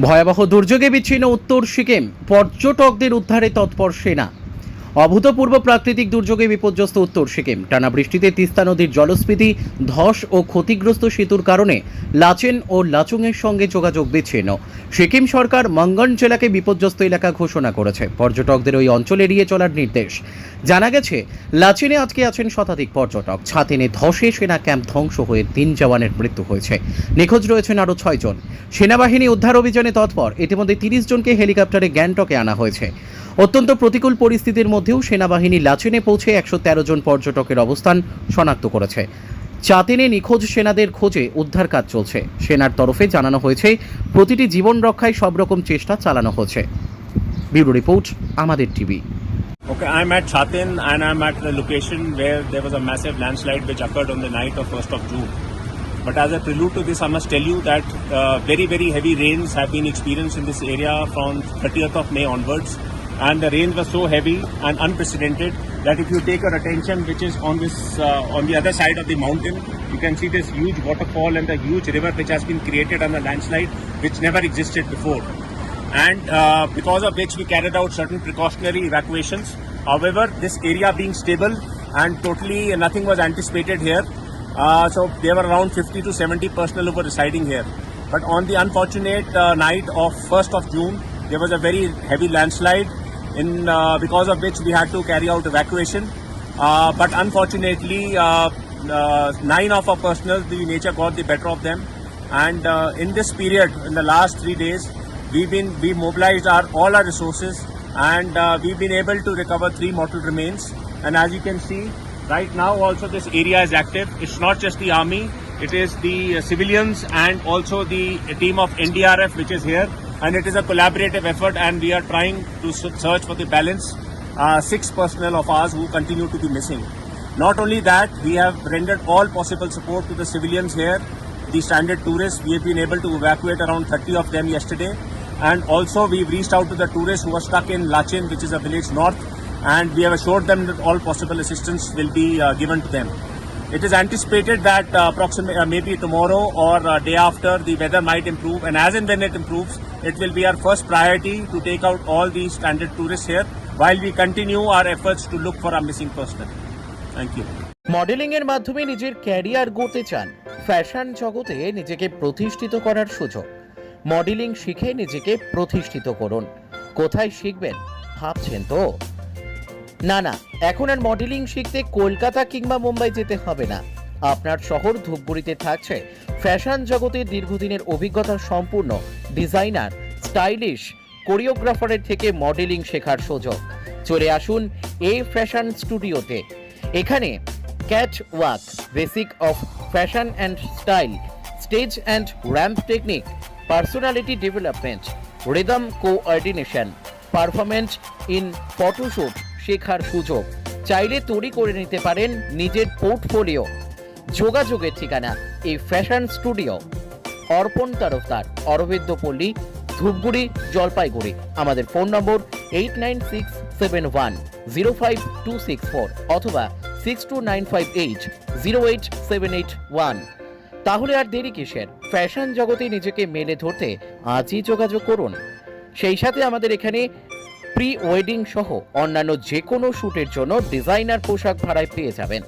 ভয়াবহ দুর্যোগে বিচ্ছিন্ন উত্তর সিকিম। পর্যটকদের উদ্ধারে তৎপর সেনা। অভূতপূর্ব প্রাকৃতিক দুর্যোগে বিপর্যস্ত উত্তর সিকিম। টানা বৃষ্টিতে তিস্তা নদীর জলস্ফীতি, ধস ও ক্ষতিগ্রস্ত সেতুর কারণে লাচেন ও লাচুংয়ের সঙ্গে যোগাযোগ বিচ্ছিন্ন। সিকিম সরকার মঙ্গন জেলাকে বিপর্যস্ত এলাকা ঘোষণা করেছে। পর্যটকদের ওই অঞ্চল এড়িয়ে চলার নির্দেশ। জানা গেছে, লাচেনে আজকে আছেন শতাধিক পর্যটক। ছাতিনে ধসে সেনা ক্যাম্প ধ্বংস হয়ে তিন জওয়ানের মৃত্যু হয়েছে। নিখোঁজ রয়েছেন আরও ছয়জন সেনাবাহিনী উদ্ধার অভিযানে তৎপর। ইতিমধ্যে তিরিশ জনকে হেলিকপ্টারে গ্যাংটকে আনা হয়েছে। অত্যন্ত প্রতিকূল পরিস্থিতির মধ্যেও সেনাবাহিনী লাচেনে পৌঁছে একশো তেরো জন পর্যটকের অবস্থান শনাক্ত করেছে চাতিনে নিখোঁজ সেনাদের খোঁজে উদ্ধার কাজ চলছে সেনার তরফে জানানো হয়েছে প্রতিটি জীবন রক্ষায় সব রকম চেষ্টা চালানো হচ্ছে ব্যুরো রিপোর্ট আমাদের TV Okay, I'm at Chatin and I'm at the location where there was a massive landslide which occurred on the night of 1st of June. But as a prelude to this, I must tell you that uh, very, very heavy rains have been experienced in this area from 30th of May onwards. And the rains were so heavy and unprecedented that if you take your attention, which is on this uh, on the other side of the mountain, you can see this huge waterfall and the huge river which has been created on the landslide, which never existed before and uh, because of which we carried out certain precautionary evacuations. However, this area being stable and totally nothing was anticipated here, uh, so there were around 50 to 70 personnel who were residing here. But on the unfortunate uh, night of 1st of June, there was a very heavy landslide, in uh, because of which we had to carry out evacuation. Uh, but unfortunately, uh, nine of our personnel, the nature got the better of them. And in this period, in the last three days, we've been we mobilized our all our resources, and uh, we've been able to recover three mortal remains. And as you can see, right now also this area is active. It's not just the army; it is the uh, civilians and also the team of NDRF which is here. And it is a collaborative effort, and we are trying to search for the balance uh, six personnel of ours who continue to be missing. Not only that, we have rendered all possible support to the civilians here, the stranded tourists. We have been able to evacuate around 30 of them yesterday. And also, we've reached out to the tourists who are stuck in Lachin, which is a village north, and we have assured them that all possible assistance will be uh, given to them. It is anticipated that uh, approximately uh, maybe tomorrow or uh, day after the weather might improve, and as and when it improves, it will be our first priority to take out all these stranded tourists here while we continue our efforts to look for our missing personnel. Thank you. Modelling এর মাধ্যমে নিজের career গড়তে চান fashion জগতে নিজেকে প্রতিষ্ঠিত করার সুযোগ মডেলিং শিখে নিজেকে প্রতিষ্ঠিত করুন কোথায় শিখবেন ভাবছেন তো না না, এখন আর মডেলিং শিখতে কলকাতা কিংবা মুম্বাই যেতে হবে না। আপনার শহর ধূপগুড়িতে থাকছে। ফ্যাশন জগতের দীর্ঘদিনের অভিজ্ঞতা সম্পূর্ণ। ডিজাইনার স্টাইলিশ কোরিওগ্রাফারের থেকে মডেলিং শেখার সুযোগ। চলে আসুন এই ফ্যাশন স্টুডিওতে এখানে catwalk basic of fashion and style stage and ramp technique personality development rhythm coordination performance in photoshoot শেখার সুযোগ। চাইলে তৈরি করে নিতে পারেন নিজের পোর্টফোলিও। যোগাযোগের ঠিকানা এই ফ্যাশন স্টুডিও। অর্পণ তরফদার অরবিন্দ পল্লী, ধূপগুড়ি, জলপাইগুড়ি। আমাদের phone number eight nine six seven one zero five two six four অথবা six two nine five eight zero eight seven eight one তাহলে আর দেরি কিসের? ফ্যাশন জগতে নিজেকে মেলে ধরতে আজই যোগাযোগ করুন। সেই সাথে আমাদের এখানে প্রি ওয়েডিং সহ অন্যান্য যে কোনো শ্যুটের জন্য ডিজাইনার পোশাক ভাড়ায় পেয়ে যাবেন।